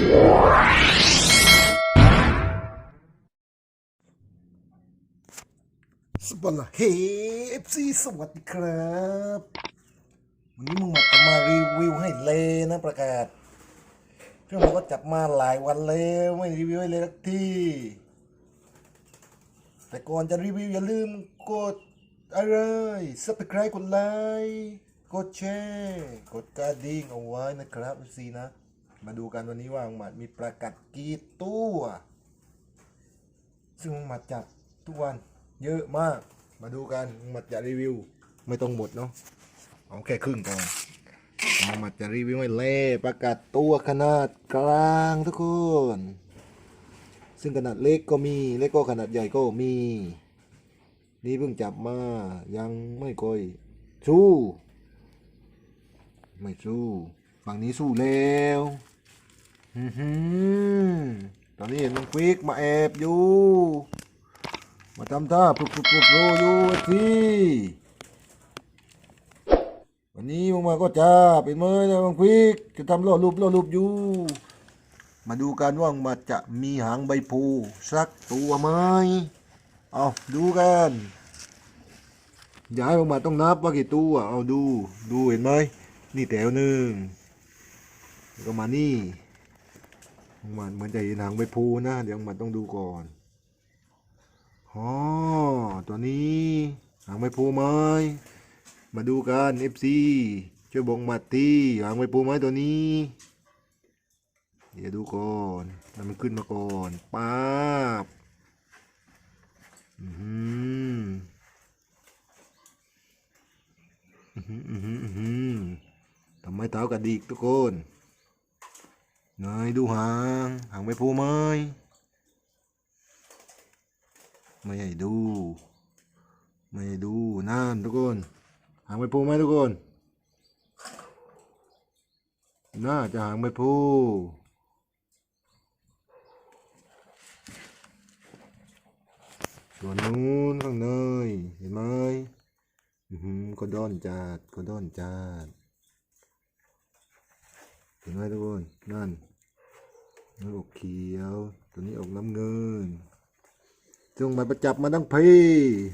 สปอนะเฮ้เอฟซีสวัสดีครับ วันนี้มึงมาจะมารีวิวให้เลยนะประกาศเรื่องมันก็จับมาหลายวันแล้วไม่รีวิวให้เลยสักที แต่ก่อนจะรีวิวอย่าลืมกดอะไร subscribe กดไลค์กดแชร์ กดกระดิ่งเอาไว้นะครับเอฟซีนะ มาดูกันวันนี้ว่าหมัดมีประกาศกี่ตัว ซึ่งมัดจับทุกวันเยอะมาก มาดูกันมัดจะรีวิวไม่ต้องหมดเนาะเอาแค่ครึ่งก่อนเอามัดจะรีวิวให้เล่ประกาศตัวขนาดกลางทุกคน ซึ่งขนาดเล็กก็มีเล็กก็ขนาดใหญ่ก็มี นี่เพิ่งจับมายังไม่ค่อยสู้ไม่สู้ฝั่งนี้สู้แล้ว ตอนนี้น้องควิกมาแอบอยู่ มาทำท่าปลุกปลุกปลุกโรอยู่ที่วันนี้มึงมาก็จ้าเป็นเมื่อนะน้องควิกจะทำล่อรูปล่อรูปอยู่ มาดูกันว่ามันจะมีหางใบพูสักตัวไหมเอาดูกันย่าให้มึงมาต้องนับว่ากี่ตัวเอาดู ดูเห็นไหม นี่แถวหนึ่งแล้วก็มานี่ มันเหมือนจะเห็นหางใบพูนะ เดี๋ยวมันต้องดูก่อนอ๋อตัวนี้หางใบพูไหมมาดูกัน FC ช่วยบอกมาทีหางใบพูไหมตัวนี้ เดี๋ยวดูก่อนให้มันขึ้นมาก่อนป๊าบอือหืออือหืออือหืออือหือทำไมเท้ากระดิกทุกคน นายดูหางหางไม่พูไหมไม่ให้ดู ไม่ให้ดูนั่นทุกคนหางไม่พูไหมทุกคนน่าจะหางไม่พูส่วนู้นข้างในเห็นไหมอือหือก็ด้อนจัดก็ด้อนจัดเห็นไหมทุกคน นั่น โอกเขียว ตัวนี้อกน้ำเงินจงมาประจับมาตั้งพี่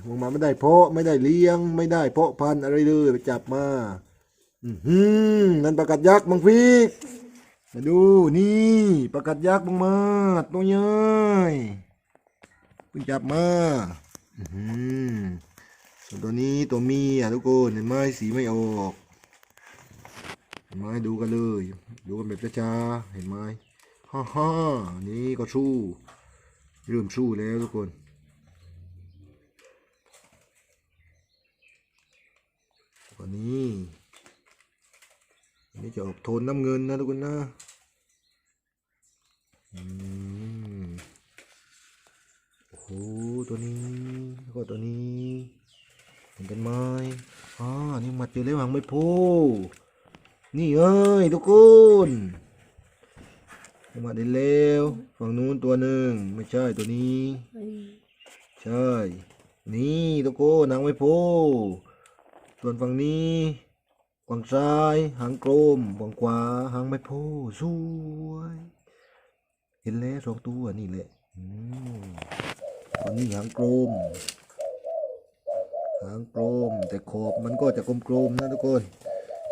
วงมาไม่ได้เพาะไม่ได้เลี้ยง ไม่ได้เพาะพันธุ์อะไรเลยไปจับมา อือหือนั่นประกัดยักษ์มังฟิกมาดูนี่ประกัดยักษ์บังมาตัวใหญ่เพิ่งจับมาอื้อหือส่วนตัวนี้ตัวมียทุกคนเห็นไหมสีไม่ออกเห็นไหมดูกันเลย ดูกันแบบช้าๆเห็นไหม ฮ่าฮ่านี่ก็สู้เริ่มสู้แล้วทุกคนวันนี้นนี้จะออกโทนน้ำเงินนะทุกคนนะอืมโอ้โหตัวนี้แล้วก็ตัวนี้เห็นกันไหมอ๋อนี่มาเจอแล้วหางไม่โพนี่เอ้ยทุกคน มาได้แล้วฝั่งนู้นตัวหนึ่งไม่ใช่ตัวนี้ ใช่ นี่ทุกคนหางไม่โพส่วนฝั่งนี้ฝั่งซ้ายหางกลมฝั่งขวาหางไม่โพสวย เห็นแล้วสองตัวนี่แหละอืมตัวนี้หางกลมหางกลมแต่ขอบมันก็จะกลมๆนะทุกคน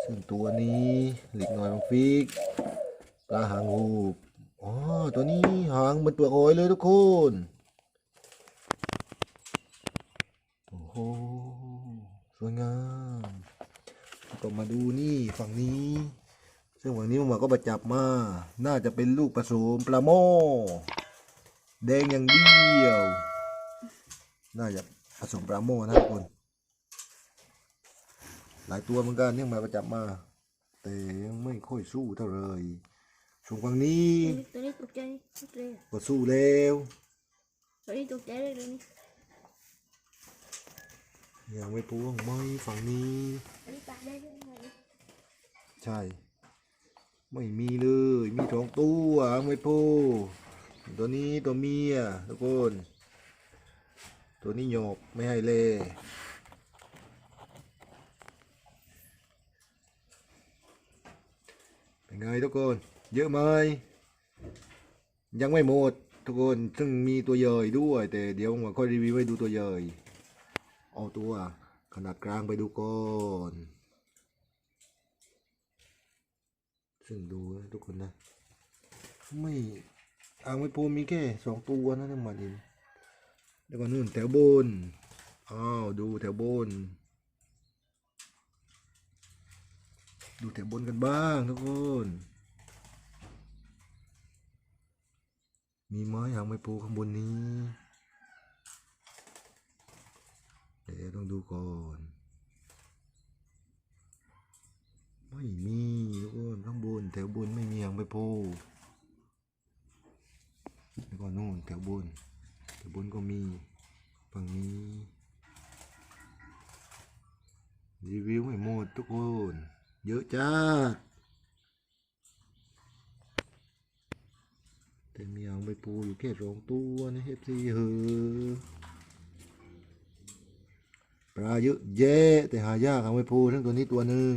ซึ่งตัวนี้หลีกหน่อยบางฟิกปลาหางหูบ อ๋อตัวนี้หางเหมือนตัวหอยเลยทุกคนโอ้โหสวยงามแล้วก็มาดูนี่ฝั่งนี้ ซึ่งฝั่งนี้มันก็ไปจับมา น่าจะเป็นลูกผสมปลาโมแดงอย่างเดียว น่าจะผสมปราโมนะทุกคน หลายตัวเหมือนกันเนี่ยมาประจับมา แต่ยังไม่ค่อยสู้เท่าไหร ส่วนฝั่งนี้ตัวนี้ตกใจตกใจก็สู้แล้วตัวนี้ตกใจเลยตัวนี้ยังไม่พูงไม่ฝั่งนี้อันนี้ปากได้ด้วยไหมใช่ ไม่มีเลย มีสองตัวไม่พูตัวนี้ตัวเมียทุกคน ตัวนี้หยกไม่ให้เลยเป็นไงทุกคน เยอะไหมยังไม่หมดทุกคนซึ่งมีตัวเยยด้วย แต่เดี๋ยวผมค่อยรีวิวให้ดูตัวเยยเอาตัวขนาดกลางไปดูก่อนซึ่งดูนะทุกคนนะ ไม่อ่างไม่พูมีแค่สองตัวนะน้ำมันอินแล้วก็นู่นแถวบนอ้าวดูแถวบน ดูแถวบนกันบ้างทุกคน มีไม้หางไม้ปูข้างบนนี้ เดี๋ยวต้องดูก่อน ไม่มีทุกคนข้างบนแถวบนไม่มีหางไม้ปูแล้วก็นู่นแถวบนแถวบนก็มีฝั่งนี้รีวิวไม่หมดทุกคน เยอะจ้า แต่มีเอาไปปูอยู่แค่สองตัวนะเอฟซีเฮอปลาเยอะแยะแต่หายากเอาไปปูทั้งตัวนี้ตัวหนึ่ง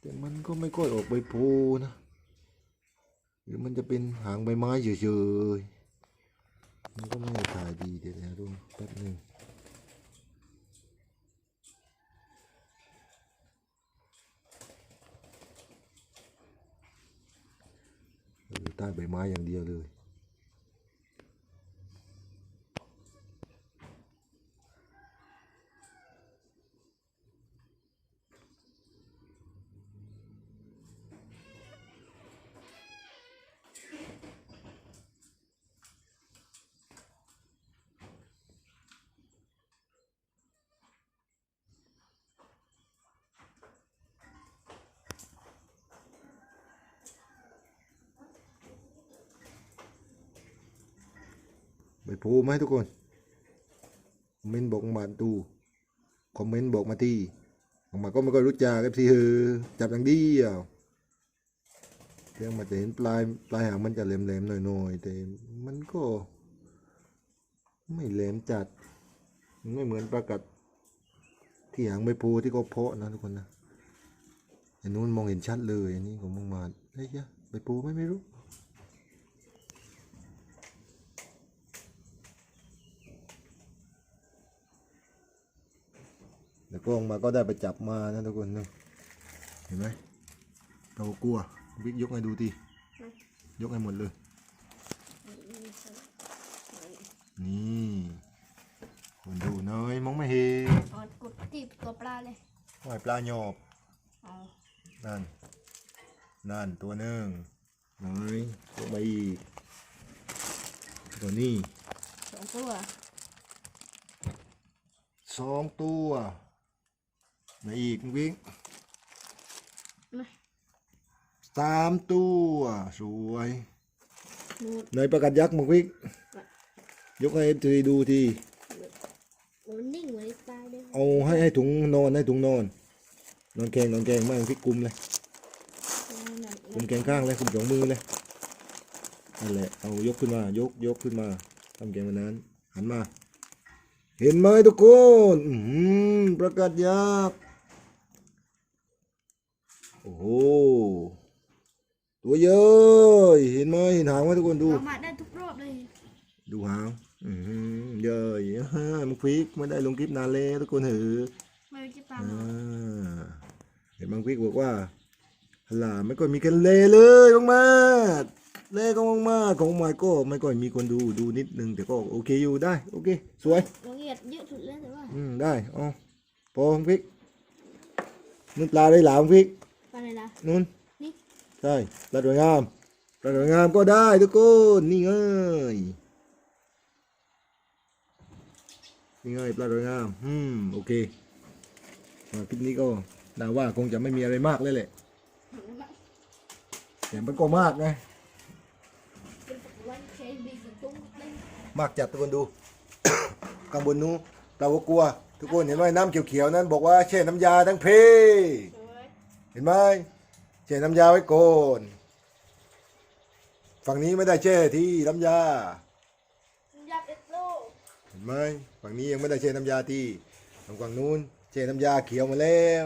แต่มันก็ไม่ค่อยออกใบโพนะ หรือมันจะเป็นหางใบไม้เฉยๆมันก็ไม่ถ่ายดีเดี๋ยวนะดูแป๊บหนึ่ง ใต้ใบไม้อย่างเดียวเลย ใบโพไหมทุกคนคอมเมนต์บอกมาดูคอมเมนต์บอกมาที่ออกมาก็ไม่ก็รู้จักกับสิเฮอจับอย่างเดียวเพียงมาจะเห็นปลายปลายหางมันจะแหลมๆหน่อยๆแต่มันก็ ไม่แหลมจัด ไม่เหมือนปลากัด ที่หางใบโพที่เขาเพาะนะทุกคนนะอันนู้นมองเห็นชัดเลยอันนี้ของมองมาเฮ้ยยะใบโพไม่ไม่รู้ แล้วก็ออกมาก็ได้ไปจับมานะทุกคนนะเห็นไหมเรากลัวบิ๊กยกให้ดูทียกให้หมดเลย นี่คนดูเนยมองไม่เห็นอ๋อกดตีบตัวปลาเลยหอยปลาหยอบอ๋อนั่น นั่นตัวหนึ่งเนยยกไปอีกตัวนี้สองตัวสองตัว มาอีกบิ๊กมาสามตัวสวยดูในประกัดยักษ์มึงวิกยกให้ทีดูทีมันนิ่งเหมือนปลาเลยเอาให้ให้ถุงนอนให้ถุงนอน นอนแกงนอนแกงไม่พลิกกุมเลยกุมแกงข้างเลยกุมสองมือเลยนั่นแหละเอายกขึ้นมายกยกขึ้นมาทำแกงวันนั้นหันมา เห็นไหมทุกคนอื้อหือประกาศยักษ์ โอ้โหตัวเยอะเห็นไหมเห็นหางไหมทุกคนดู เรามาได้ทุกรอบเลย ดูหางอือหือเยอะฮ่ามันควิกไม่ได้ลงคลิปนานแล้วทุกคนเหอะไม่ใช่ปลาอ่หมอาเห็นบางควิกบอกว่าหลาไม่ค่อยมีกันเลเลยมากๆเลก็มากๆของหมายก็ไม่ค่อยมีคนดูดูนิดนึงแต่ก็โอเคอยู่ได้โอเคสวยละเอียดเยอะสุดแล้วแต่ว่าอืมได้เอาพอของพริกนุ่นปลาได้หลามพริกปลา อะไรนะนุ่นนี่ ใช่ปลาสวยงามปลาสวยงามก็ได้ทุกคนนี่ไงนี่ไงปลาสวยงามอืมโอเคมาคลิปนี้ก็น่าว่าคงจะไม่มีอะไรมากเลยแหละแต่มันก็มากไงเป็นวันเคบีกับตุ้งเล่นมากจัดทุกคนดู ข้างบนนู้นเราก็กลัว ทุกคนเห็นไหมน้ำเขียวๆนั้น บอกว่าแช่น้ำยาทั้งเพสวยเห็นไหมแช่น้ำยาไว้ก่อนฝั่งนี้ไม่ได้แช่ที่น้ำยายาเป็ดโลเห็นไหมฝั่งนี้ยังไม่ได้แช่น้ำยาที่ทางฝั่งนู้นแช่น้ำยาเขียวมาแล้ว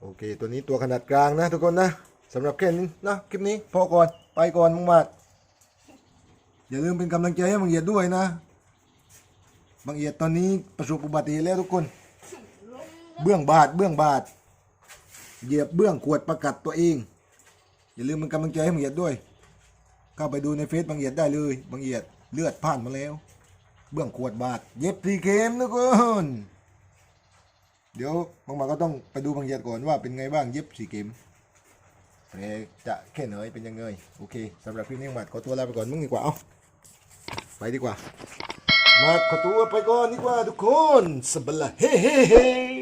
โอเค ตัวนี้ตัวขนาดกลางนะทุกคนนะสำหรับแค่นี้นะคลิปนี้พอก่อนไปก่อนมึงมาดอย่าลืมเป็นกำลังใจให้บางเอียดด้วยนะบางเอียดตอนนี้ประสบอุบัติเหตุแล้วทุกคน เบื้องบาดเบื้องบาดเหยียบเบื้องขวดประกัดตัวเอง อย่าลืมเป็นกำลังใจให้บางเอียดด้วย เข้าไปดูในเฟซบางเอียดได้เลยบางเอียดเลือดผ่านมาแล้ว เบื้องขวดบาดเย็บสีเข็มทุกคนเดี๋ยวบางมาก็ต้องไปดูบางเอียดก่อนว่าเป็นไงบ้างเย็บสีเข็มแผลจะแค่ไหนเป็นยังไงโอเคสำหรับคลิปนี้บางมาขอตัวลาไปก่อนมึงดีกว่าเอาไปดีกว่ามาขอตัวไปก่อนดีกว่าทุกคนสบละเฮ้เฮ้เฮ้